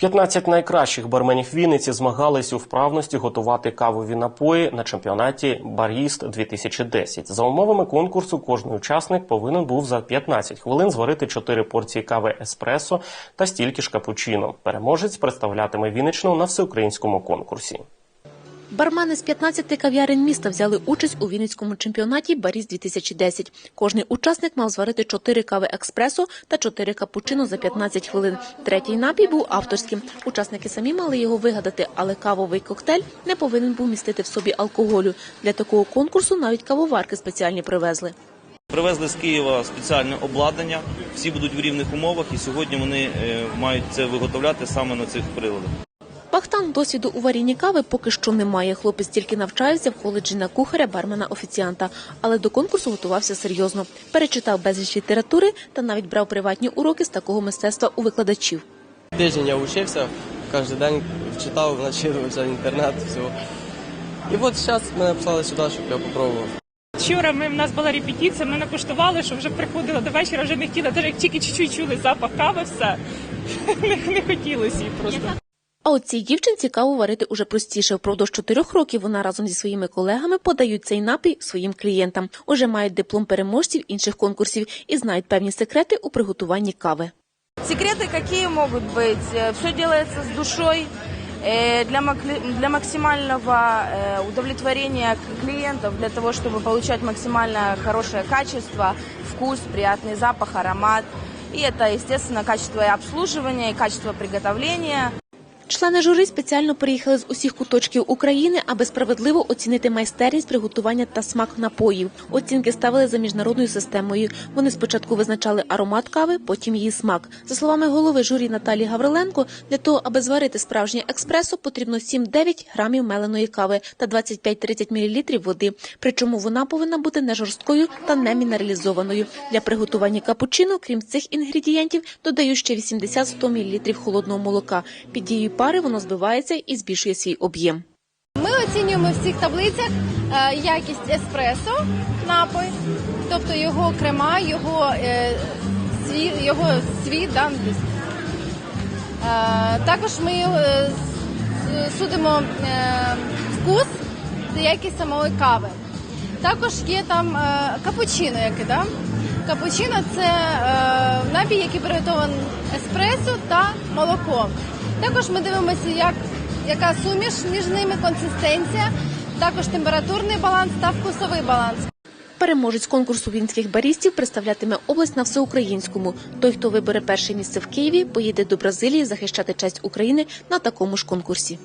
15 найкращих барменів Вінниці змагались у вправності готувати кавові напої на чемпіонаті Баріст 2010. За умовами конкурсу, кожний учасник повинен був за 15 хвилин зварити 4 порції кави еспресо та стільки ж капучино. Переможець представлятиме Вінничну на всеукраїнському конкурсі. Бармени з 15 кав'ярень міста взяли участь у Вінницькому чемпіонаті Баріс 2010. Кожний учасник мав зварити 4 кави експресо та 4 капучино за 15 хвилин. Третій напій був авторським. Учасники самі мали його вигадати, але кавовий коктейль не повинен був містити в собі алкоголю. Для такого конкурсу навіть кавоварки спеціальні привезли. Привезли з Києва спеціальне обладнання. Всі будуть в рівних умовах, і сьогодні вони е, мають це виготовляти саме на цих приладах. Бахтан досвіду у варінні кави поки що немає. Хлопець тільки навчається в коледжі на кухаря, бармена, офіціанта, але до конкурсу готувався серйозно. Перечитав безліч літератури та навіть брав приватні уроки з такого мистецтва у викладачів. Тиждень я вчився, кожен день читав, начитувався інтернет, все. І от зараз мене послали сюди, щоб я попробував. Вчора ми в нас була репетиція, ми накуштували, що вже приходили до вечора, вже не хотіли, навіть як тільки чуть-чуть чули запах кави, все не, не хотілося їй просто. А от цій дівчинці каву варити уже простіше. Впродовж чотирьох років вона разом зі своїми колегами подають цей напій своїм клієнтам. Уже мають диплом переможців інших конкурсів і знають певні секрети у приготуванні кави. Секреты какие могут быть? Все делается с душой э, для, мак- для максимального э, удовлетворения к- клиентов, для того, чтобы получать максимально хорошее качество, вкус, приятный запах, аромат. И это, естественно, качество и обслуживания, и качество приготовления. Члени журі спеціально приїхали з усіх куточків України, аби справедливо оцінити майстерність приготування та смак напоїв. Оцінки ставили за міжнародною системою. Вони спочатку визначали аромат кави, потім її смак. За словами голови журі Наталії Гавриленко, для того, аби зварити справжнє експресо, потрібно 7-9 грамів меленої кави та 25-30 мл води. Причому вона повинна бути не жорсткою та не мінералізованою. Для приготування капучино, крім цих інгредієнтів, додають ще 80-100 мл холодного молока. Під дією пари воно збивається і збільшує свій об'єм. Ми оцінюємо в цих таблицях е, якість еспресо напой, тобто його крема, його е, світ, його світ, да. Е, також ми е, судимо е, вкус та якість самої кави. Також є там е, капучино, яке, да? Капучино це е, напій, який приготований еспресо та молоко. Також ми дивимося, як, яка суміш між ними, консистенція, також температурний баланс та вкусовий баланс. Переможець конкурсу вінських барістів представлятиме область на всеукраїнському. Той, хто вибере перше місце в Києві, поїде до Бразилії захищати честь України на такому ж конкурсі.